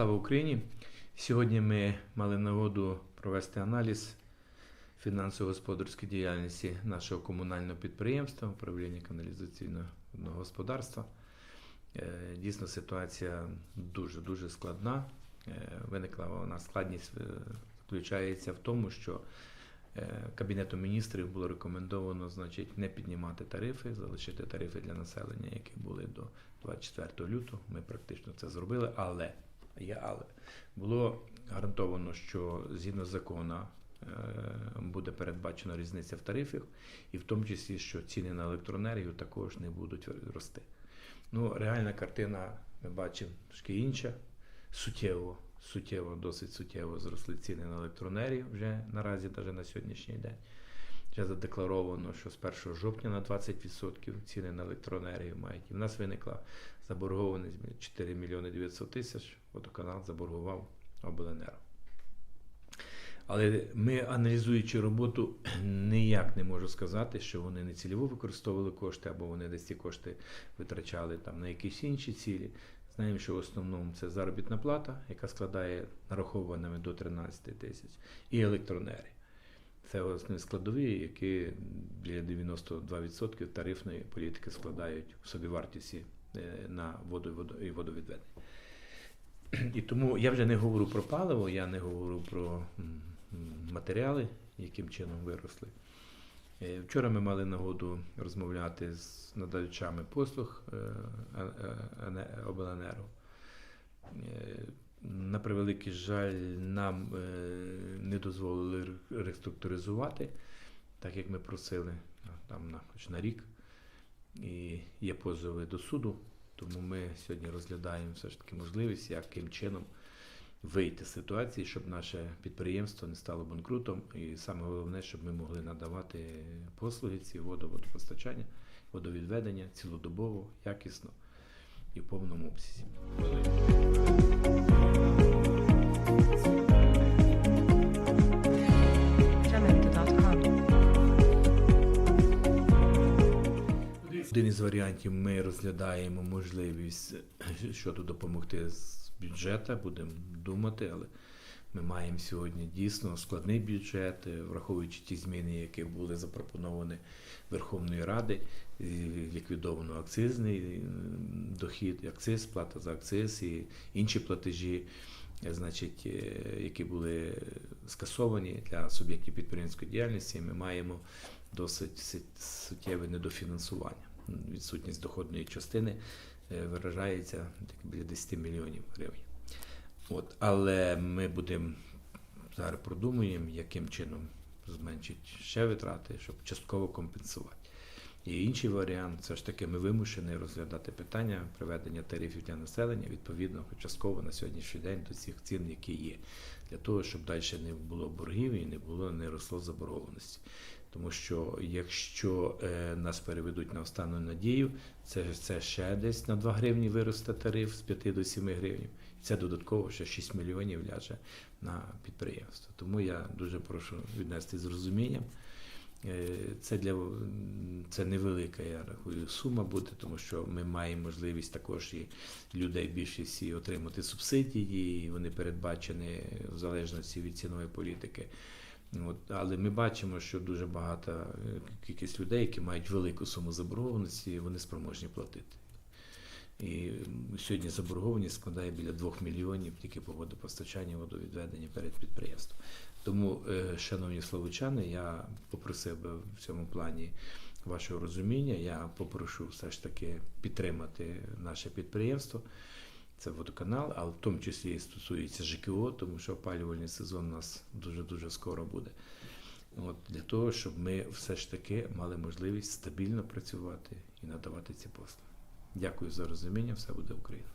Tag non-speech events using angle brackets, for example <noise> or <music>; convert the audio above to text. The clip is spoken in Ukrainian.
Україні. Сьогодні ми мали нагоду провести аналіз фінансово-господарської діяльності нашого комунального підприємства, управління каналізаційного господарства. Е, Дійсно, ситуація дуже дуже складна. Е, Виникла вона складність е, заключається в тому, що е, Кабінетом міністрів було рекомендовано значить, не піднімати тарифи, залишити тарифи для населення, які були до 24 лютого. Ми практично це зробили, але є але було гарантовано, що згідно закону е, буде передбачена різниця в тарифах, і в тому числі, що ціни на електроенергію також не будуть рости. Ну, реальна картина ми бачимо трошки інша. Суттєво, суттєво, досить суттєво зросли ціни на електроенергію вже наразі, навіть на сьогоднішній день. Вже задекларовано, що з 1 жовтня на 20% ціни на електроенергію мають. І в нас виникла заборгованість 4 мільйони 900 тисяч, водоканал заборгував обленерго. Але ми, аналізуючи роботу, <clears throat> ніяк не можу сказати, що вони не цільово використовували кошти, або вони десь ці кошти витрачали там на якісь інші цілі. Знаємо, що в основному це заробітна плата, яка складає нарахованими до 13 тисяч, і електроенергія. Це основні складові, які біля 92% тарифної політики складають в собівартісті е, на воду і водовідведення. І тому я вже не говорю про паливо, я не говорю про матеріали, яким чином виросли. Е, Вчора ми мали нагоду розмовляти з надавачами послуг е, ене- обленерго. Превеликий жаль, нам е, не дозволили реструктуризувати, так як ми просили там на хоч на рік. І є позови до суду, тому ми сьогодні розглядаємо все ж таки можливість, яким чином вийти з ситуації, щоб наше підприємство не стало банкрутом. І саме головне, щоб ми могли надавати послуги ці воду, водопостачання, водовідведення цілодобово, якісно і в повному обсязі. Із варіантів ми розглядаємо можливість е, щодо допомогти з бюджету, будемо думати, але ми маємо сьогодні дійсно складний бюджет, е, враховуючи ті зміни, які були запропоновані Верховної Ради, ліквідовано акцизний е, дохід, акциз, плата за акциз і інші платежі. Значить, які були скасовані для суб'єктів підприємської діяльності, ми маємо досить суттєве недофінансування. Відсутність доходної частини е, виражається так, біля 10 мільйонів гривень. От, але ми будемо зараз продумуємо, яким чином зменшити ще витрати, щоб частково компенсувати. І інший варіант, це ж таки, ми вимушені розглядати питання приведення тарифів для населення відповідно частково на сьогоднішній день до цих цін, які є, для того, щоб далі не було боргів і не було не росло заборгованості. Тому що якщо е, нас переведуть на останню надію, це, це ще десь на 2 гривні виросте тариф з 5 до 7 гривень. Це додатково ще 6 мільйонів ляже на підприємство. Тому я дуже прошу віднести з розумінням. Е, Це для це невелика, я рахую, сума буде, тому що ми маємо можливість також і людей більшості отримати субсидії, і вони передбачені в залежності від цінової політики. От, але ми бачимо, що дуже багато е, кількість людей, які мають велику суму заборгованості, вони спроможні платити. І сьогодні заборгованість складає біля 2 мільйонів тільки по водопостачанню, водовідведення перед підприємством. Тому, е, шановні словичани, я попросив би в цьому плані вашого розуміння. Я попрошу все ж таки підтримати наше підприємство. Це водоканал, але в тому числі і стосується ЖКО, тому що опалювальний сезон у нас дуже-дуже скоро буде. От, для того, щоб ми все ж таки мали можливість стабільно працювати і надавати ці послуги. Дякую за розуміння, все буде Україна.